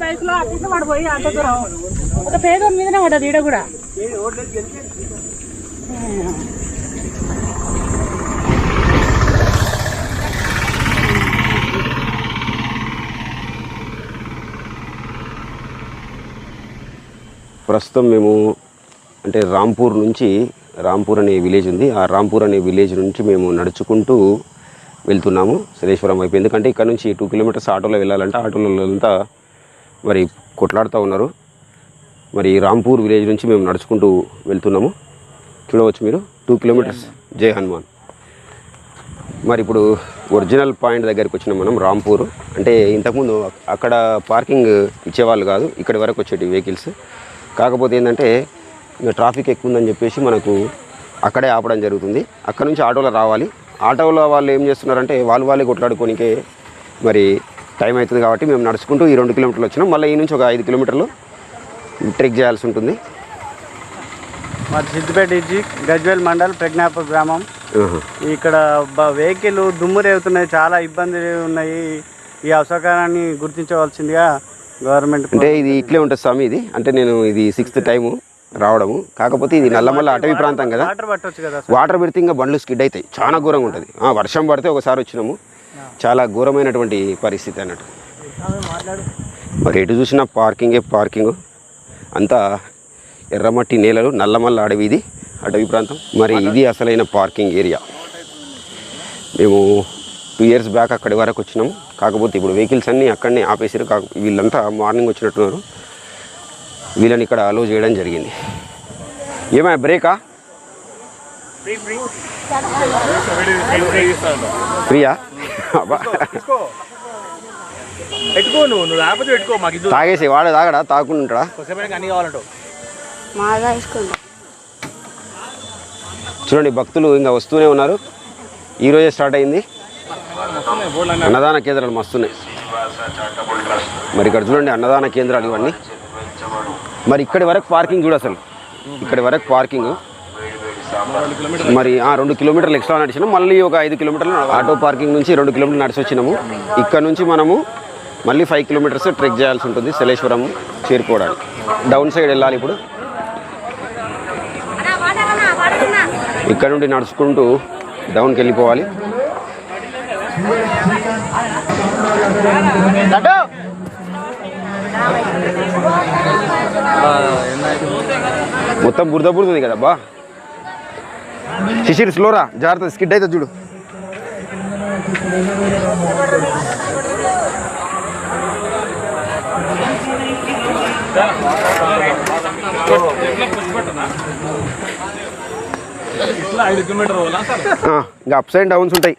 బైక్లో అట్లా దూరం ఒక పేదోని మీదనే పడ్డది ఈడ కూడా ప్రస్తుతం మేము అంటే రాంపూర్ నుంచి రాంపూర్ అనే విలేజ్ ఉంది. ఆ రాంపూర్ అనే విలేజ్ నుంచి మేము నడుచుకుంటూ వెళ్తున్నాము. శనేశ్వరం వైపు. ఎందుకంటే ఇక్కడ నుంచి టూ కిలోమీటర్స్ ఆటోలో వెళ్ళాలంటే ఆటోలో అంతా మరి కొట్లాడుతూ ఉన్నారు. మరి రాంపూర్ విలేజ్ నుంచి మేము నడుచుకుంటూ వెళ్తున్నాము. చూడవచ్చు మీరు. Two kilometres. జై హనుమాన్. మరి ఇప్పుడు ఒరిజినల్ పాయింట్ దగ్గరికి వచ్చినాం మనం రాంపూర్. అంటే ఇంతకుముందు అక్కడ పార్కింగ్ ఇచ్చేవాళ్ళు కాదు. ఇక్కడి వరకు వచ్చేటి వెహికల్స్. కాకపోతే ఏంటంటే ఇంకా ట్రాఫిక్ ఎక్కువ ఉందని చెప్పేసి మనకు అక్కడే ఆపడం జరుగుతుంది. అక్కడ నుంచి ఆటోలో రావాలి. ఆటోలో వాళ్ళు ఏం చేస్తున్నారంటే వాళ్ళు వాళ్ళే కొట్లాడుకోనికే మరి టైం అవుతుంది కాబట్టి మేము నడుచుకుంటూ ఈ రెండు కిలోమీటర్లు వచ్చినాం. మళ్ళీ ఈ నుంచి ఒక ఐదు కిలోమీటర్లు ట్రెక్ చేయాల్సి ఉంటుంది. మాది సిద్దిపేట డిస్టిక్ గజ్వేల్ మండల్ ప్రజ్ఞాపూర్ గ్రామం. ఇక్కడ వెహికల్ దుమ్ము రేగుతున్నాయి. చాలా ఇబ్బందులు ఉన్నాయి. ఈ అవసరాన్ని గుర్తించవలసిందిగా గవర్నమెంట్ అంటే ఇది ఇట్లే ఉంటుంది స్వామి ఇది. అంటే నేను ఇది సిక్స్త్ టైము. రావడము. కాకపోతే ఇది నల్లమల్ల అటవీ ప్రాంతం కదా. వాటర్ పెడితే ఇంకా బండ్లు స్కిడ్ అవుతాయి. చాలా ఘోరంగా ఉంటుంది. వర్షం పడితే ఒకసారి వచ్చినాము. చాలా ఘోరమైనటువంటి పరిస్థితి అన్నట్టు. మరి ఎటు చూసినా పార్కింగే పార్కింగ్ అంతా ఎర్రమట్టి నేలలు నల్లమల్ల అడవి ఇది అడవి ప్రాంతం. మరి ఇది అసలైన పార్కింగ్ ఏరియా మేము టూ ఇయర్స్ బ్యాక్ అక్కడి వరకు వచ్చినాము. కాకపోతే ఇప్పుడు వెహికల్స్ అన్నీ అక్కడనే ఆపేసారు కాక వీళ్ళంతా మార్నింగ్ వచ్చినట్టున్నారు. వీళ్ళని ఇక్కడ అలో చేయడం జరిగింది. ఏమా బ్రేకా ఫ్రీయా అబ్బా. పెట్టుకో నువ్వు నువ్వు లేకపోతే పెట్టుకో మాకు ఇది తాగేసి వాడే తాగడా? తాకుండా ఉంటాడా అన్ని కావాలంటావు. చూడండి భక్తులు ఇంకా వస్తూనే ఉన్నారు. ఈరోజే స్టార్ట్ అయింది. అన్నదాన కేంద్రాలు మస్తున్నాయి మరి ఇక్కడ చూడండి అన్నదాన కేంద్రాలు ఇవన్నీ. మరి ఇక్కడి వరకు పార్కింగ్ చూడు అసలు. ఇక్కడి వరకు పార్కింగ్. మరి ఆ రెండు కిలోమీటర్లు ఎక్స్ట్రా నడిచినాం. మళ్ళీ ఒక ఐదు కిలోమీటర్లు ఆటో పార్కింగ్ నుంచి రెండు కిలోమీటర్లు నడిచి వచ్చినాము. ఇక్కడ నుంచి మనము మళ్ళీ ఫైవ్ కిలోమీటర్స్ ట్రెక్ చేయాల్సి ఉంటుంది శలేశ్వరం చేరుకోవడానికి. డౌన్ సైడ్ వెళ్ళాలి ఇప్పుడు. ఇక్కడ నుండి నడుచుకుంటూ డౌన్కి వెళ్ళిపోవాలి. మొత్తం బురద బురద కదా బా శిశిర్ స్లోరా జాగ్రత్త స్కిడ్ అయితే చూడు. ఇట్లా ఇంకా అప్స్ అండ్ డౌన్స్ ఉంటాయి.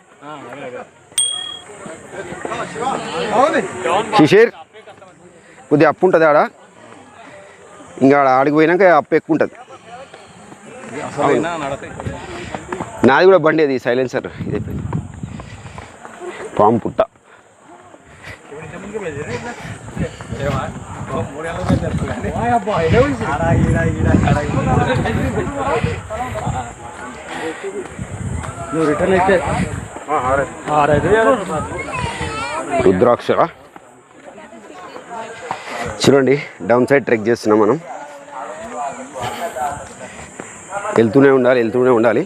శిశిర్ కొద్దిగా అప్పు ఉంటుంది ఆడ. ఇంకా ఆడ ఆడికి పోయినాక అప్పు ఎక్కువ ఉంటుంది. నాది కూడా బండి అది సైలెన్సర్. ఇది పాము పుట్ట. నువ్వు రిటర్న్ అయితే రుద్రాక్ష చూడండి డౌన్ సైడ్ ట్రెక్ చేస్తున్నాం మనం. వెళ్తూనే ఉండాలి వెళ్తూనే ఉండాలి.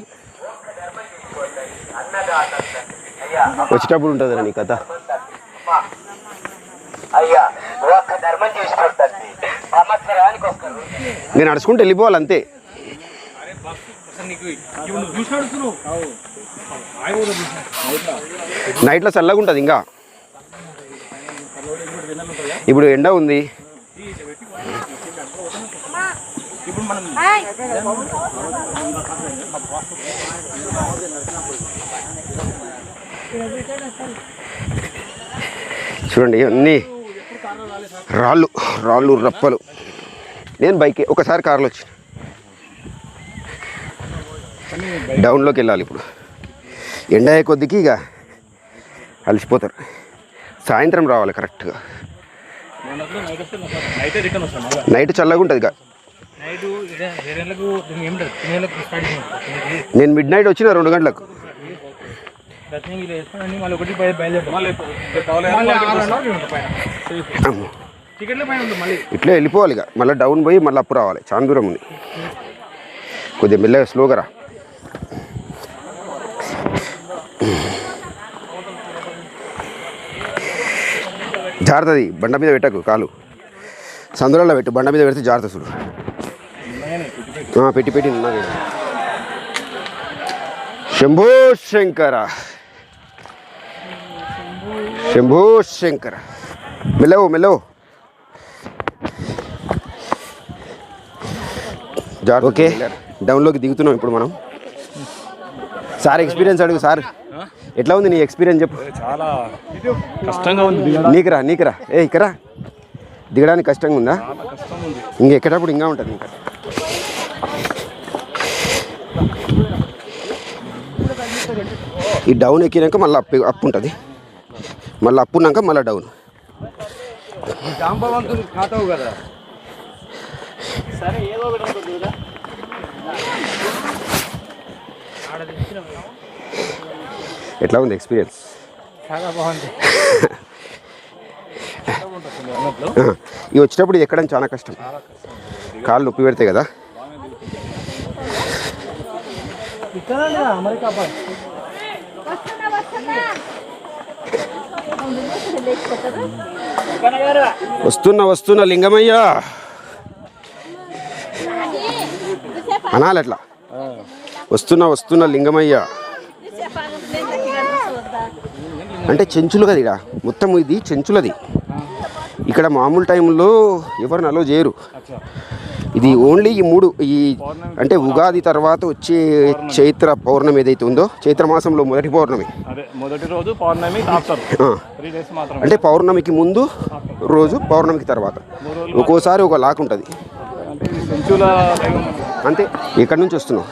వచ్చేటప్పుడు ఉంటుంది నీ కథ. నేను నడుచుకుంటూ వెళ్ళిపోవాలి అంతే. నైట్లో చల్లగా ఉంటుంది ఇంకా. ఇప్పుడు ఎండ ఉంది ఇప్పుడు మనం చూడండి అన్నీ రాళ్ళు రాళ్ళు రప్పలు. నేను బైక్ ఒకసారి కార్లో వచ్చి. డౌన్లోకి వెళ్ళాలి ఇప్పుడు. ఎండ అయ్యే కొద్దికి ఇక అలసిపోతారు. సాయంత్రం రావాలి కరెక్ట్గా. నైట్ చల్లగా ఉంటుంది ఇక. నేను మిడ్ నైట్ వచ్చిన రెండు గంటలకు. ఇట్లే వెళ్ళిపోవాలి ఇక. మళ్ళీ డౌన్ పోయి మళ్ళీ అప్పు రావాలి. చాలా దూరం ఉంది. కొద్దిగా మెల్లగా స్లోగా రా. జారుతుంది బండ మీద పెట్టకు కాలు. సందులలో పెట్టు. బండ మీద పెడితే జారుతుంది చూడు పెట్టి పెట్టి ఉన్నది శంభో శంకర. శంభో శంకర. మెల్లవు జార్ ఓకే. డౌన్లోకి దిగుతున్నాం ఇప్పుడు మనం. సార్ ఎక్స్పీరియన్స్ అడుగు సార్. ఎట్లా ఉంది నీ ఎక్స్పీరియన్స్ చెప్పు. చాలా కష్టంగా ఉంది నీకురా నీకురా. ఏ ఇక్కరా దిగడానికి కష్టంగా ఉందా? ఇంకా ఎక్కేటప్పుడు ఇంకా ఉంటుంది ఇంకా. ఈ డౌన్ ఎక్కినాక మళ్ళీ అప్పు అప్పు ఉంటుంది. మళ్ళీ అప్పు ఉన్నాక మళ్ళీ డౌన్. ఎట్లా ఉంది ఎక్స్పీరియన్స్ చాలా బాగుంది. ఇవి వచ్చేటప్పుడు ఇది ఎక్కడం చాలా కష్టం. కాళ్ళు నొప్పి పెడతాయి కదా. వస్తున్న వస్తున్న లింగమయ్య. అనాలట్లా వస్తున్న వస్తున్న లింగమయ్య. అంటే చెంచులు కదా మొత్తం ఇది చెంచులది. ఇక్కడ మామూలు టైంలో ఎవరిని అలో చేయరు. ఇది ఓన్లీ ఈ మూడు ఈ అంటే ఉగాది తర్వాత వచ్చే చైత్ర పౌర్ణమి ఏదైతే ఉందో చైత్ర మాసంలో మొదటి పౌర్ణమి. అదే మొదటి రోజు పౌర్ణమి ఆఫ్టర్. ఆ, త్రీ డేస్ మాత్రమే. అంటే పౌర్ణమికి ముందు రోజు పౌర్ణమికి తర్వాత. ఒక్కోసారి ఒక లాక్ ఉంటుంది. అంతే ఎక్కడి నుంచి వస్తున్నావు?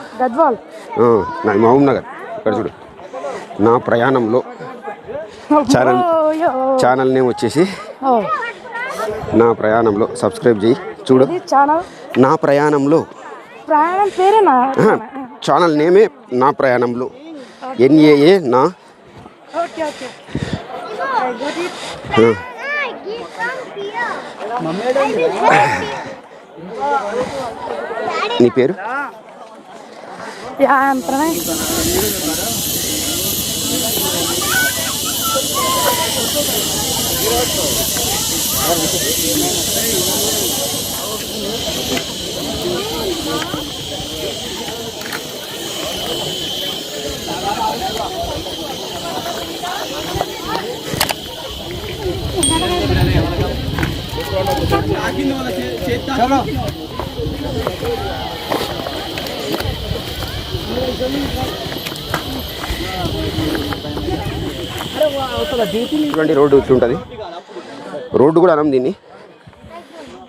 నా మహబూబ్ నగర్. ఇక్కడ చూడు. నా ప్రయాణంలో ఛానల్ ఛానల్ నేమ్ వచ్చేసి నా ప్రయాణంలో సబ్స్క్రైబ్ చేయి. చూడు. ఛానల్ నా ప్రయాణంలో. ప్రయాణం పేరేనా? ఛానల్ నేమే నా ప్రయాణంలో. ఎన్ఏఏ నా. నీ పేరు? యా ప్రణయ్ చూడండి రోడ్డు ఇట్లుంటుంది. రోడ్డు కూడా అనం దీన్ని.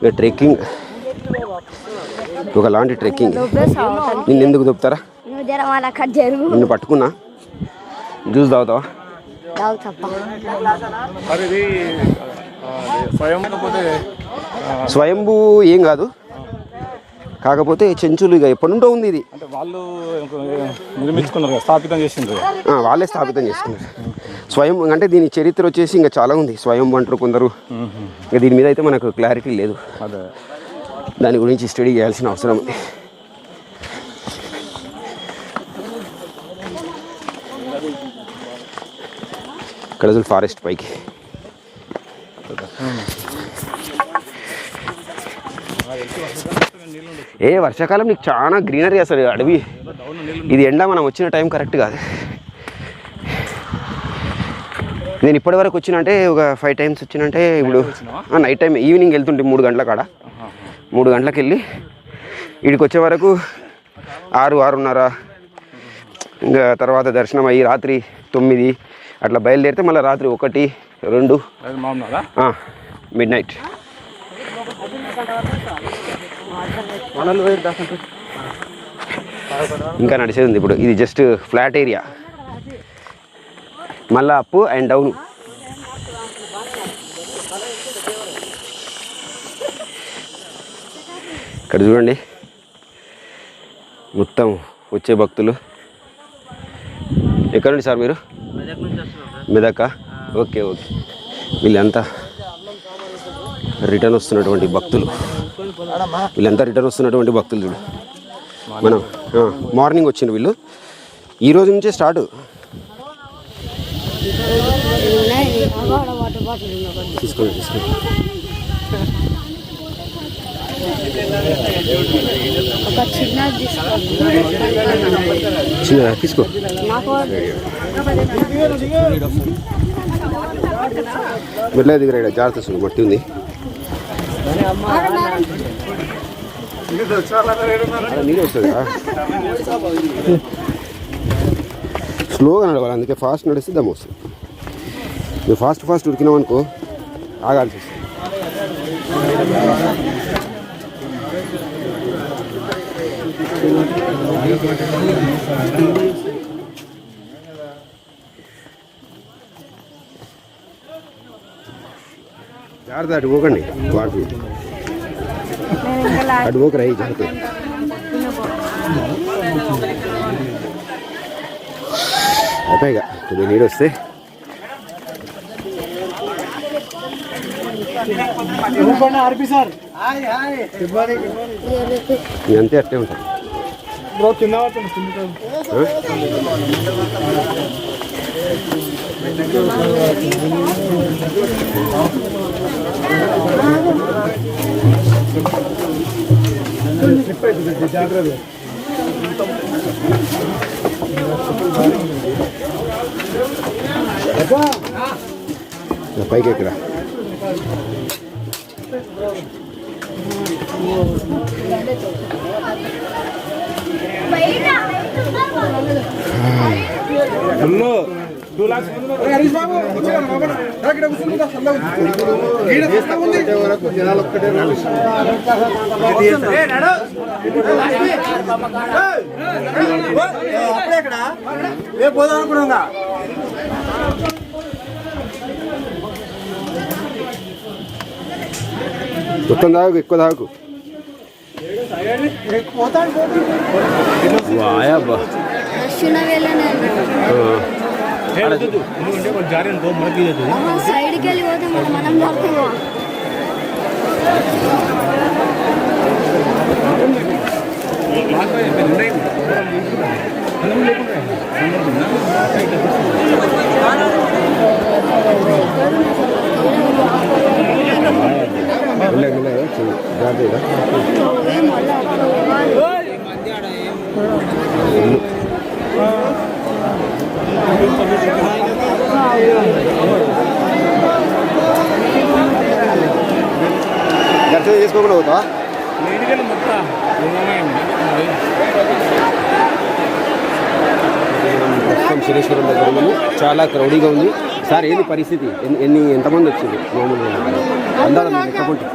ఇక ట్రెక్కింగ్. ఒకలాంటి ట్రెక్కింగ్. నిన్ను ఎందుకు జరుగు నిన్ను పట్టుకున్నా. జ్యూస్ తాగుతావా? స్వయంభూ ఏం కాదు. కాకపోతే చెంచులు ఇక ఎప్పటి నుండో ఉంది ఇది. వాళ్ళు నిర్మించుకున్నారు స్థాపితం చేసిండ్రు వాళ్ళే స్థాపితం చేసుకున్నారు. స్వయం అంటే దీని చరిత్ర వచ్చేసి ఇంకా చాలా ఉంది. స్వయం అంటారు కొందరు. ఇక దీని మీద అయితే మనకు క్లారిటీ లేదు. దాని గురించి స్టడీ చేయాల్సిన అవసరం. ఉంది ఇక్కడ ఫారెస్ట్ పైకి. ఏ వర్షాకాలం నీకు చాలా గ్రీనరీ అసలు అడవి. ఇది ఎండ మనం వచ్చిన టైం కరెక్ట్ కాదు. నేను ఇప్పటి వరకు వచ్చినంటే ఒక ఫైవ్ టైమ్స్ వచ్చినంటే ఇప్పుడు నైట్ టైం ఈవినింగ్ వెళ్తుంటే మూడు గంటల కాడ. మూడు గంటలకు వెళ్ళి ఇక్కడికి వచ్చే వరకు ఆరు ఆరున్నర. ఇంకా తర్వాత దర్శనం అయ్యి రాత్రి తొమ్మిది. అట్లా బయలుదేరితే మళ్ళీ రాత్రి ఒకటి రెండు. మిడ్ నైట్ ఇంకా నడిచేది ఉంది ఇప్పుడు. ఇది జస్ట్ ఫ్లాట్ ఏరియా మళ్ళీ అప్ అండ్ డౌన్. ఇక్కడ చూడండి. మొత్తం వచ్చే భక్తులు. ఎక్కడ నుండి సార్ మీరు? మెదక్క ఓకే ఓకే. వీళ్ళంతా రిటర్న్ వస్తున్నటువంటి భక్తులు. వీళ్ళంతా రిటర్న్ వస్తున్నటువంటి భక్తులు చూడు. మనం మార్నింగ్ వచ్చిండ్రు వీళ్ళు. ఈరోజు నుంచే స్టార్ట్. తీసుకోండి తీసుకోండి ఒక చిన్న తీసుకో. నాకు దగ్గర ఈడ జాగ్రత్త చూడు మట్టి ఉంది నీళ్ళు స్లోగా నడవాలి. అందుకే ఫాస్ట్ నడిస్తే దమ్ వస్తుంది. నువ్వు ఫాస్ట్ ఫాస్ట్ ఉరికినావు అనుకో ఆగాల్సి వస్తుంది. జాగ్రత్త అటు పోకండి. వాటి అటు పోకరా ఈ జాగ్రత్త. అయిపోయి ఇక కొద్దిగా నీడు వస్తే ఆర్పి సార్ ఇక అంతే అట్టే ఉంటుంది బ్రో కింద జాగ్రత్త పైకి ఎక్కరా? టూ లాక్స్ హరీష్ బాబు ఇక్కడ కూర్చుంటా అప్పుడే ఇక్కడ. రేపు పోదాం అనుకున్నా మొత్తం తాగు ఎక్కువ తాగు. సైడ్కి వెళ్ళి పోతే మనం దొరుకుతామా మెల్లగా మెల్లగా చెయ్యి. జాగ్రత్తగా ఏం మళ్ళా అట్లా పోవాలి. పోతావా ప్రస్తుతం శనేశ్వరం దగ్గర ఉన్నాము. చాలా క్రౌడీగా ఉంది. సార్ ఏంది పరిస్థితి? ఎన్ని ఎంతమంది వచ్చింది మామూలుగా అందాల లెక్కకుంటే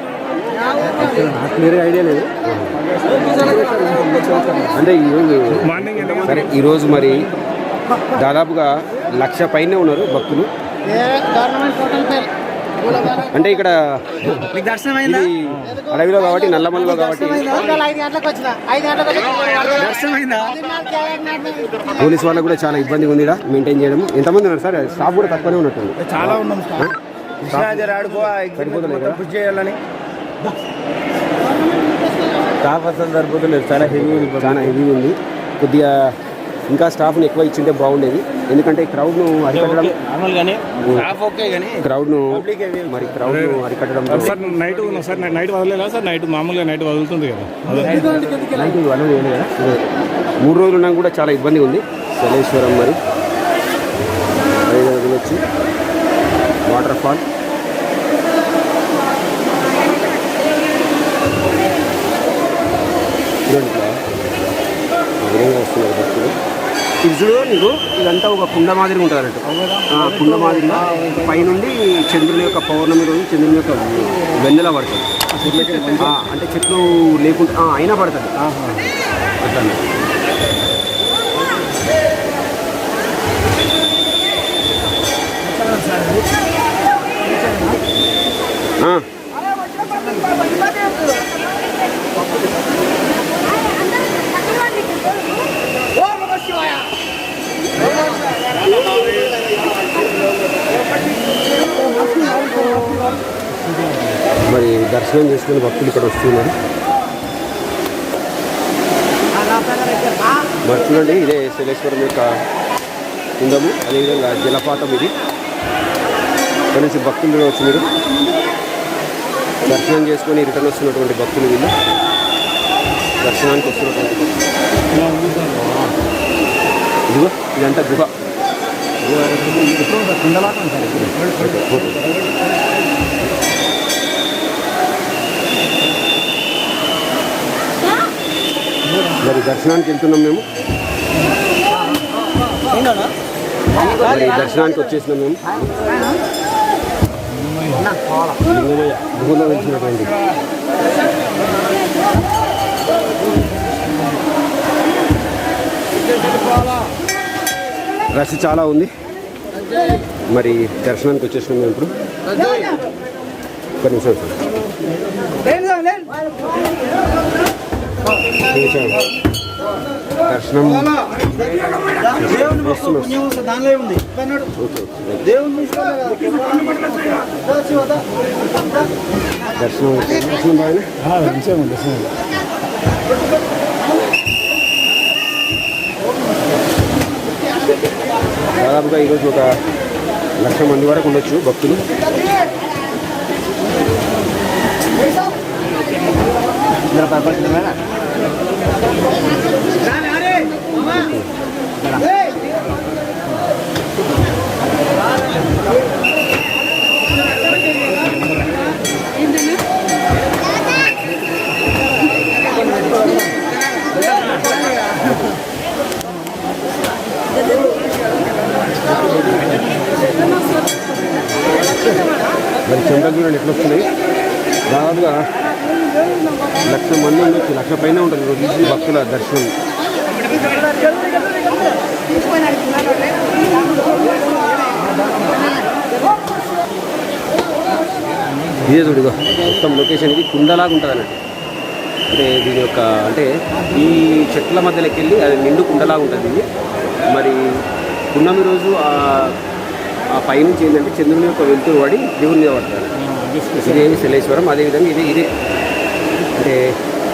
ఐడియా లేదు. అంటే ఈరోజు సరే ఈరోజు మరి దాదాపుగా లక్ష పైనే ఉన్నారు భక్తులు. అంటే ఇక్కడ ఇది అడవిలో కాబట్టి నల్లమల్లో కాబట్టి. పోలీస్ వాళ్ళకు కూడా చాలా ఇబ్బందిగా ఉంది మెయింటైన్ చేయడం. ఎంతమంది ఉన్నారు సార్? స్టాఫ్ కూడా తక్కువనే ఉన్నట్టుంది. చాలా ఉన్నాం చేయాలని. స్టాఫ్ అసలు సరిపోతలేదు చాలా హెవీ ఉంది. చాలా హెవీ ఉంది. కొద్దిగా ఇంకా స్టాఫ్ని ఎక్కువ ఇచ్చింటే బాగుండేది. ఎందుకంటే క్రౌడ్ను అరికట్టడం నార్మల్ గానీ. స్టాఫ్ ఓకే గానీ. క్రౌడ్ను మరి క్రౌడ్ను అరికట్టడం సార్ నైట్ ఉన్నా సార్ నైట్ వదలలేదా సార్? నైట్ మామూలుగా నైట్ వదులుతుంది కదా. నైట్ వేయలేదు కదా. మూడు రోజులు ఉన్నాక కూడా చాలా ఇబ్బంది ఉంది. శలేశ్వరం మరి. ఐదు రోజులు వచ్చి. వాటర్ ఫాల్ చూడండి ఇట్లా. ఆ విధంగా వస్తున్నారు భక్తులు ఇది చూడు నీకు ఇదంతా ఒక కుండ మాదిరి ఉంటుంది అన్నట్టు కుండ మాదిరిగా పైనుండి చంద్రుని యొక్క పౌర్ణమి రోజు చంద్రుని యొక్క వెన్నెల పడుతుంది అంటే చెట్లు లేకుండా అయినా పడుతుంది అట్లా అన్నట్టు. ఆ. చేసుకుని భక్తులు ఇక్కడ వస్తున్నారు. మరి చూడండి ఇదే శైలేశ్వరం యొక్క కుండము అదేవిధంగా జలపాతం ఇది. ఇక్కడ నుంచి భక్తులు వచ్చి మీరు దర్శనం చేసుకొని రిటర్న్ వస్తున్నటువంటి భక్తులు వీళ్ళు. దర్శనానికి వస్తున్నటువంటి. ఇదిగో ఇదంతా గుహ. మరి దర్శనానికి వెళ్తున్నాం మేము. మరి దర్శనానికి వచ్చేసినాం మేము. లింగమయ్య వెళ్తున్నటువంటి రష్ చాలా ఉంది. మరి దర్శనానికి వచ్చేసినాం మేము ఇప్పుడు. ఒక నిమిషం. సార్ నిమిషం. దర్శనం వస్తున్నాం. దానిలో ఉంది దర్శనం దర్శనం బాగానే దాదాపుగా ఈరోజు ఒక లక్ష మంది వరకు ఉండొచ్చు భక్తులు మరి Gracias. ఇది కుండలాగా ఉంటుంది అన్నట్టు అంటే దీని యొక్క అంటే ఈ చెట్ల మధ్యలోకి వెళ్ళి అది నిండు కుండలాగా ఉంటుంది. ఇది మరి పున్నమి రోజు ఆ ఆ పైనుంచి ఏంటంటే చంద్రుని యొక్క వెలుతురు పడి దేవుని మీద పడతారు ఇదే శలేశ్వరం అదేవిధంగా ఇది ఇదే అంటే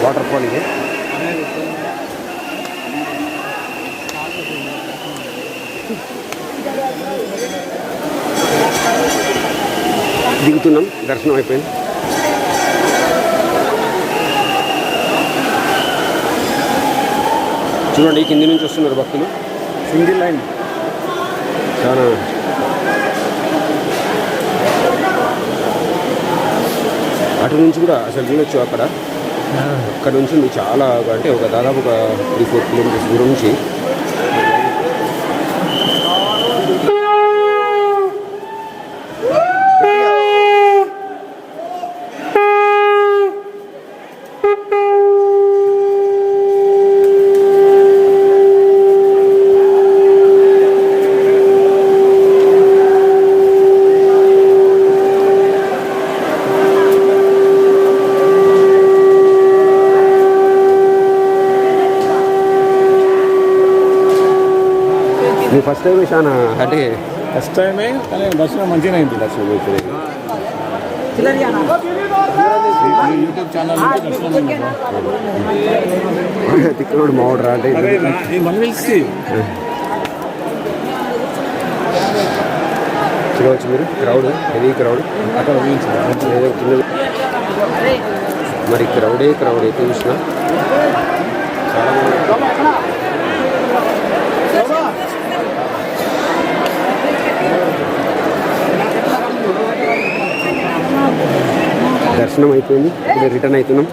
వాటర్ ఫాల్ ఇదే. దిగుతున్నాం దర్శనం అయిపోయింది. చూడండి కింది నుంచి వస్తున్నారు భక్తులు. Single line. చాలా. అటు నుంచి కూడా అసలు చూడొచ్చు అక్కడ. అక్కడ నుంచి చాలా అంటే ఒక దాదాపు ఒక త్రీ ఫోర్ కిలోమీటర్స్ దూరం నుంచి. మీ ఫస్ట్ టైం చాలా అంటే ఫస్ట్ టైమే కానీ దర్శనం మంచిగా అయింది దర్శనం యూట్యూబ్ ఛానల్. తిక్కలోడు మావాడు రా అంటే చూడవచ్చు మీరు క్రౌడ్ హెవీ క్రౌడ్ అక్కడ ఊహించింది ఏదో కింద మరి క్రౌడే క్రౌడ్ అయితే చూసినా చాలా దర్శనం అయిపోయింది. ఇప్పుడు రిటర్న్ అవుతున్నాం.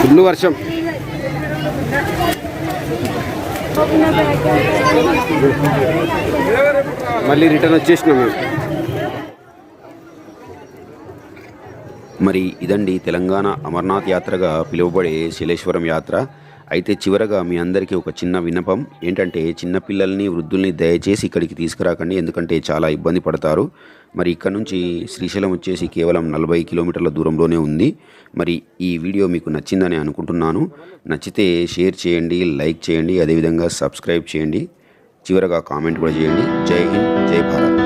ఫుల్ వర్షం. మళ్ళీ రిటర్న్ వచ్చేసినాం మేము. మరి ఇదండి తెలంగాణ అమర్నాథ్ యాత్రగా పిలువబడే శిలేశ్వరం యాత్ర. అయితే చివరగా మీ అందరికీ ఒక చిన్న విన్నపం. ఏంటంటే చిన్నపిల్లల్ని వృద్ధుల్ని దయచేసి ఇక్కడికి తీసుకురాకండి. ఎందుకంటే చాలా ఇబ్బంది పడతారు. మరి ఇక్కడ నుంచి శ్రీశైలం వచ్చేసి కేవలం నలభై కిలోమీటర్ల దూరంలోనే ఉంది. మరి ఈ వీడియో మీకు నచ్చిందని అనుకుంటున్నాను. నచ్చితే షేర్ చేయండి లైక్ చేయండి అదేవిధంగా సబ్స్క్రైబ్ చేయండి. చివరగా కామెంట్ కూడా చేయండి. జై హింద్ జై భారత్.